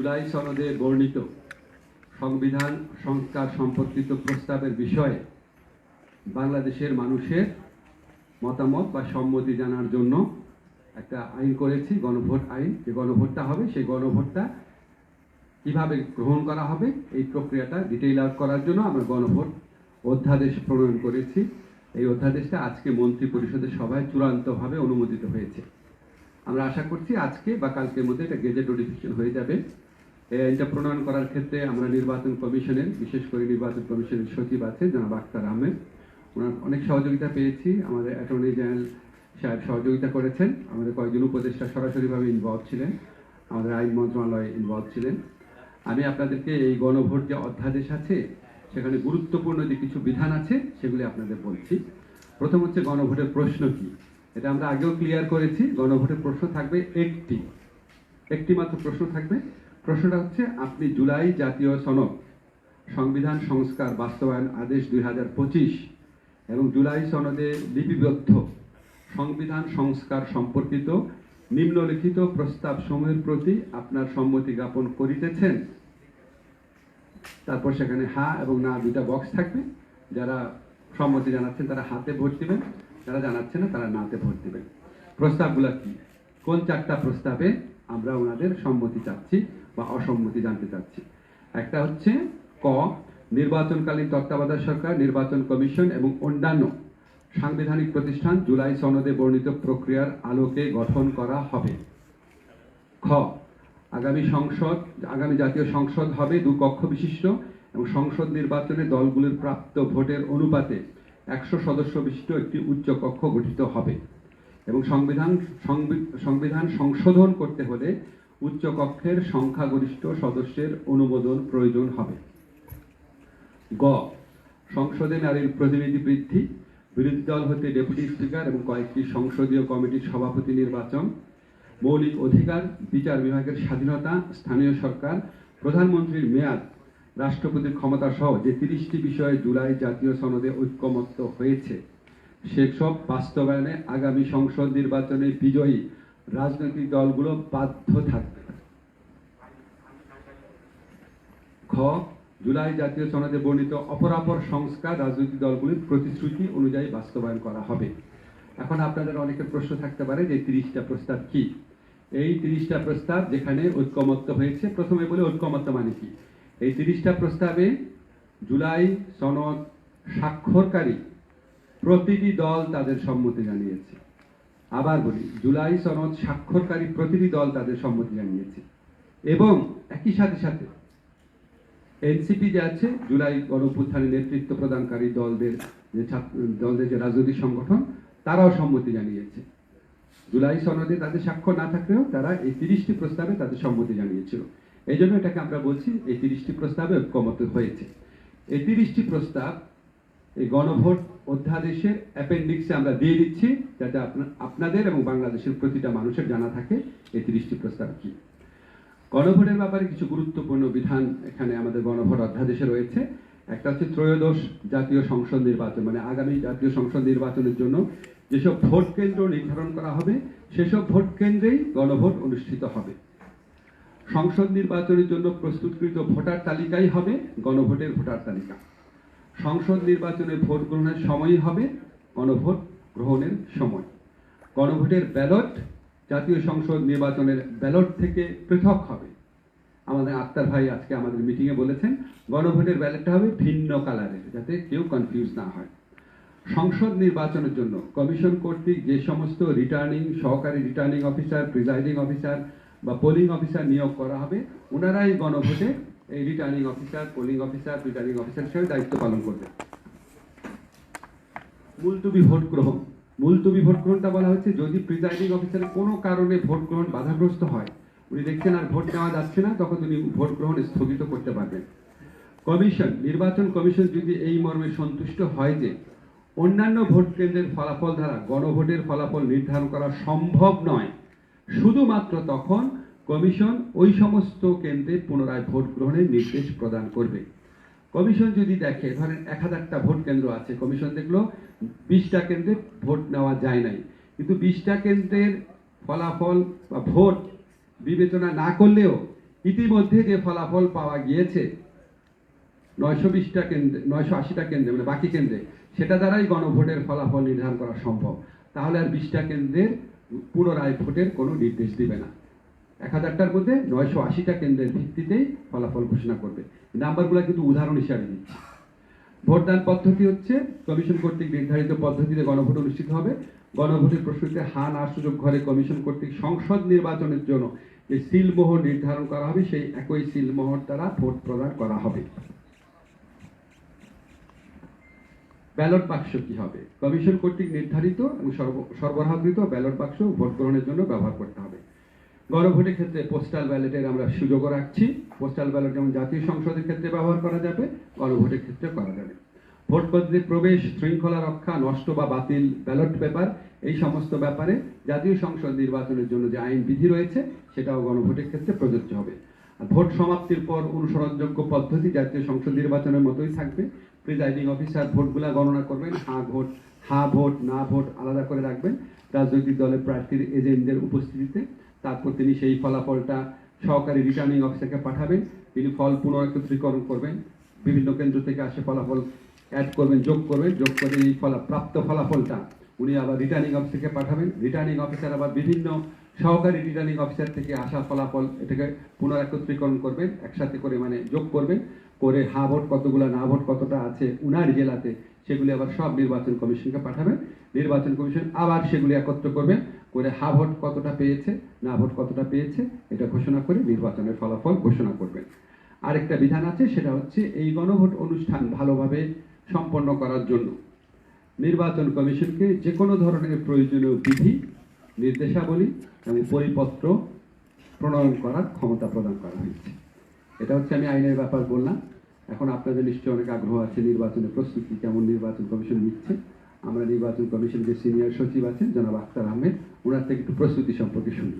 জুলাই সনদে বর্ণিত সংবিধান সংস্কার সম্পর্কিত প্রস্তাবের বিষয়ে বাংলাদেশের মানুষের মতামত বা সম্মতি জানার জন্য একটা আইন করেছি, গণভোট আইন। যে গণভোটটা হবে, সেই গণভোটটা কীভাবে গ্রহণ করা হবে, এই প্রক্রিয়াটা ডিটেইল আউট করার জন্য আমরা গণভোট অধ্যাদেশ প্রণয়ন করেছি। এই অধ্যাদেশটা আজকে মন্ত্রী পরিষদের সভায় চূড়ান্তভাবে অনুমোদিত হয়েছে। আমরা আশা করছি আজকে বা কালকের মধ্যে এটা গেজেট নোটিফিকেশন হয়ে যাবে। আইনটা প্রণয়ন করার ক্ষেত্রে আমরা নির্বাচন কমিশনের, বিশেষ করে নির্বাচন কমিশনের সচিব আছে জনাব আক্তার আহমেদ। ওনার অনেক সহযোগিতা পেয়েছি। আমাদের অ্যাটর্নি জেনারেল সাহেব সহযোগিতা করেছেন। আমাদের কয়েকজন উপদেষ্টা সরাসরিভাবে ইনভলভ ছিলেন। আমাদের আইন মন্ত্রণালয়ে ইনভলভ ছিলেন। আমি আপনাদেরকে এই গণভোট যে অধ্যাদেশ আছে, সেখানে গুরুত্বপূর্ণ যে কিছু বিধান আছে, সেগুলি আপনাদের বলছি। প্রথম হচ্ছে গণভোটের প্রশ্ন কি? এটা আমরা আগেও ক্লিয়ার করেছি। গণভোটের প্রশ্ন থাকবে একটি। একটি মাত্র প্রশ্ন থাকবে। প্রশ্নটা হচ্ছে, আপনি জুলাই জাতীয় সনদ, সংবিধান সংস্কার বাস্তবায়ন আদেশ দুই এবং জুলাই সনদে লিপিবদ্ধ, সংবিধান সংস্কার সম্পর্কিত নিম্নলিখিত প্রস্তাব সমূহের প্রতি আপনার সম্মতি জ্ঞাপন করিতেছেন। তারপর সেখানে হা এবং না দুইটা বক্স থাকবে। যারা সম্মতি জানাচ্ছেন, তারা হাতে ভোট দিবেন। যারা জানাচ্ছেন না, তারা নাতে ভোট দিবেন। প্রস্তাবগুলো কি? কোন চারটা প্রস্তাবে আমরা ওনাদের সম্মতি চাচ্ছি? বা অসম্মতি জানতে চাচ্ছি। একটা হচ্ছে ক, নির্বাচনকালীন তত্ত্বাবধায়ক সরকার, নির্বাচন কমিশন এবং অন্যান্য সাংবিধানিক প্রতিষ্ঠান জুলাই সনদে বর্ণিত প্রক্রিয়ার আলোকে গঠন করা হবে। খ, আগামী সংসদ, আগামী জাতীয় সংসদ হবে দু কক্ষ বিশিষ্ট এবং সংসদ নির্বাচনে দলগুলির প্রাপ্ত ভোটের অনুপাতে একশো সদস্য বিশিষ্ট একটি উচ্চ কক্ষ গঠিত হবে। এবং সংবিধান সংবিধান সংশোধন করতে হলে উচ্চ কক্ষের সংখ্যাগরিষ্ঠ সদস্যের অনুমোদন প্রয়োজন হবে। গ, সংসদে নারীর প্রতিনিধি বৃদ্ধি, বিরোধী দল হতে ডেপুটি স্পিকার এবং কয়েকটি সংসদীয় কমিটির সভাপতি নির্বাচন, মৌলিক অধিকার, বিচার বিভাগের স্বাধীনতা, স্থানীয় সরকার, প্রধানমন্ত্রীর মেয়াদ, রাষ্ট্রপতির ক্ষমতা সহ যে তিরিশটি বিষয়ে জুলাই জাতীয় সনদে ঐক্যমত্য হয়েছে, সেসব বাস্তবায়নে আগামী সংসদ নির্বাচনে বিজয়ী রাজনৈতিক দলগুলো বাধ্য থাকবে। খ, জুলাই জাতীয় সনদে বর্ণিত অপরাপর সংস্কার রাজনৈতিক দলগুলির প্রতিশ্রুতি অনুযায়ী বাস্তবায়ন করা হবে। এখন আপনাদের অনেকের প্রশ্ন থাকতে পারে যে তিরিশটা প্রস্তাব কি? এই তিরিশটা প্রস্তাব যেখানে ঐক্যমত্য হয়েছে, প্রথমে বলে ঐক্যমত্য মানে কি? এই তিরিশটা প্রস্তাবে জুলাই সনদ স্বাক্ষরকারী প্রতিটি দল তাদের সম্মতি জানিয়েছে। আবার বলি, জুলাই সনদ স্বাক্ষরকারী প্রতিটি দল তাদের সম্মতি জানিয়েছে। এবং একই সাথে সাথে এনসিপি যে আছে, জুলাই গণপুত্থানে নেতৃত্ব প্রদানকারী দলদের যে দলদের যে রাজনৈতিক সংগঠন, তারাও সম্মতি জানিয়েছে। জুলাই সনদে তাদের স্বাক্ষর না থাকলেও তারা এই তিরিশটি প্রস্তাবে তাদের সম্মতি জানিয়েছিল। এই জন্য এটাকে আমরা বলছি, এই তিরিশটি প্রস্তাবে ঐক্যমত হয়েছে। এই তিরিশটি প্রস্তাব এই গণভোট অধ্যাদেশের অ্যাপেন্ডিক্সে আমরা দিয়ে দিচ্ছি, যাতে আপনাদের এবং বাংলাদেশের প্রতিটা মানুষের জানা থাকে এই তিরিশটি প্রস্তাব কি। গণভোটের ব্যাপারে কিছু গুরুত্বপূর্ণ বিধান এখানে আমাদের গণভোট অধ্যাদেশে রয়েছে। একটা হচ্ছে ত্রয়োদশ জাতীয় সংসদ নির্বাচন মানে আগামী জাতীয় সংসদ নির্বাচনের জন্য যেসব ভোট কেন্দ্র নির্ধারণ করা হবে, সেসব ভোট কেন্দ্রেই গণভোট অনুষ্ঠিত হবে। সংসদ নির্বাচনের জন্য প্রস্তুতকৃত ভোটার তালিকাই হবে গণভোটের ভোটার তালিকা। সংসদ নির্বাচনে ভোট গ্রহণের সময়ই হবে, গণভোট গ্রহণের সময়। গণভোটের ব্যালট, জাতীয় সংসদ নির্বাচনের ব্যালট থেকে পৃথক হবে। আমাদের আক্তার ভাই আজকে আমাদের মিটিংয়ে বলেছেন, গণভোটের ব্যালটটা হবে ভিন্ন কালারের, যাতে কেউ কনফিউজ না হয়। সংসদ নির্বাচনের জন্য কমিশন কর্তৃক যে সমস্ত রিটার্নিং সহকারী রিটার্নিং অফিসার প্রিজাইডিং অফিসার বা পোলিং অফিসার নিয়োগ করা হবে, ওনারাই গণভোটে returning officer polling officer returning officer হিসেবে দায়িত্ব পালন করবে। মুলতুবি ভোট গ্রহণ। মুলতুবি ভোট গ্রহণটা বলা হচ্ছে, যদি প্রিজাইডিং অফিসারের কোনো কারণে ভোট গ্রহণ বাধাগ্রস্ত হয়, উনি দেখছেন আর ভোট নেওয়া যাচ্ছে না, তখন উনি ভোট গ্রহণ স্থগিত করতে পারবেন। কমিশন, নির্বাচন কমিশন যদি এই মর্মে সন্তুষ্ট হয় যে, অন্যান্য ভোট কেন্দ্রের ফলাফল দ্বারা গণভোটের ফলাফল নির্ধারণ করা সম্ভব নয়, শুধুমাত্র তখন কমিশন ওই সমস্ত কেন্দ্রে পুনরায় ভোট গ্রহণের নির্দেশ প্রদান করবে। কমিশন যদি দেখে, ধরেন এক হাজারটা ভোট কেন্দ্র আছে, কমিশন দেখল বিশটা কেন্দ্রে ভোট নেওয়া যায় নাই। কিন্তু বিশটা কেন্দ্রের ফলাফল বা ভোট বিবেচনা না করলেও ইতিমধ্যে যে ফলাফল পাওয়া গিয়েছে, নয়শো বিশটা কেন্দ্রে, নয়শো আশিটা কেন্দ্রে মানে বাকি কেন্দ্রে, সেটা দ্বারাই গণভোটের ফলাফল নির্ধারণ করা সম্ভব। তাহলে আর বিশটা কেন্দ্রের পুনরায় ভোটের কোনো নির্দেশ দিবে না। এক হাজারটার মধ্যে নয়শো আশিটা কেন্দ্রের ভিত্তিতেই ফলাফল ঘোষণা করবে। নাম্বারগুলো কিন্তু উদাহরণ হিসাবে দিচ্ছি ভোটদান পদ্ধতি হচ্ছে, কমিশন কর্তৃক নির্ধারিত পদ্ধতিতে গণভোট অনুষ্ঠিত হবে। গণভোটের প্রস্তুতিতে হা না সুযোগ ঘরে কমিশন কর্তৃক সংসদ নির্বাচনের জন্য যে সিলমোহর নির্ধারণ করা হবে, সেই একই সিলমোহর দ্বারা ভোট প্রদান করা হবে। ব্যালট বাক্স কি হবে? কমিশন কর্তৃক নির্ধারিত এবং সর্ব- সরবরাহকৃত ব্যালট বাক্স ভোট গ্রহণের জন্য ব্যবহার করতে হবে। গণভোটের ক্ষেত্রে পোস্টাল ব্যালটের আমরা সুযোগও রাখছি। পোস্টাল ব্যালট যেমন জাতীয় সংসদের ক্ষেত্রে ব্যবহার করা যাবে গণভোটের ক্ষেত্রে করা যাবে। ভোট পদ্ধতিতে প্রবেশ, শৃঙ্খলা রক্ষা, নষ্ট বা বাতিল ব্যালট পেপার এই সমস্ত ব্যাপারে জাতীয় সংসদ নির্বাচনের জন্য যে আইন বিধি রয়েছে, সেটাও গণভোটের ক্ষেত্রে প্রযোজ্য হবে। আর ভোট সমাপ্তির পর অনুসরণযোগ্য পদ্ধতি জাতীয় সংসদ নির্বাচনের মতোই থাকবে। প্রিজাইডিং অফিসার ভোটগুলা গণনা করবেন, হা ভোট হা ভোট, না ভোট আলাদা করে রাখবেন। রাজনৈতিক দলের প্রার্থীর এজেন্টদের উপস্থিতিতে তারপর তিনি সেই ফলাফলটা সহকারী রিটার্নিং অফিসারকে পাঠাবেন। তিনি ফল পুনরাকত্রীকরণ করবেন। বিভিন্ন কেন্দ্র থেকে আসে ফলাফল অ্যাড করবেন, যোগ করবেন। যোগ করে এই ফলা, প্রাপ্ত ফলাফলটা উনি আবার রিটার্নিং অফিসারকে পাঠাবেন। রিটার্নিং অফিসার আবার বিভিন্ন সহকারী রিটার্নিং অফিসার থেকে আসা ফলাফল এটাকে পুনরাকত্রীকরণ করবেন। একসাথে করে মানে যোগ করবেন। করে হা ভোট কতগুলো, না ভোট কতটা আছে উনার জেলাতে সেগুলি আবার সব নির্বাচন কমিশনকে পাঠাবেন। নির্বাচন কমিশন আবার সেগুলি একত্র করবেন। করে হা ভোট কতটা পেয়েছে, না ভোট কতটা পেয়েছে, এটা ঘোষণা করে নির্বাচনের ফলাফল ঘোষণা করবেন। আরেকটা বিধান আছে, সেটা হচ্ছে এই গণভোট অনুষ্ঠান ভালোভাবে সম্পন্ন করার জন্য নির্বাচন কমিশনকে যে কোনো ধরনের প্রয়োজনীয় বিধি, নির্দেশাবলী এবং পরিপত্র প্রণয়ন করার ক্ষমতা প্রদান করা হয়েছে। এটা হচ্ছে আমি আইনের ব্যাপার বললাম। এখন আপনাদের নিশ্চয়ই অনেক আগ্রহ আছে নির্বাচনের প্রস্তুতি কেমন নির্বাচন কমিশন নিচ্ছে। আমরা নির্বাচন কমিশন যে সিনিয়র সচিব আছেন, জনাব আখতার আহমেদ ওনার থেকে একটু প্রস্তুতি সম্পর্কে শুনি।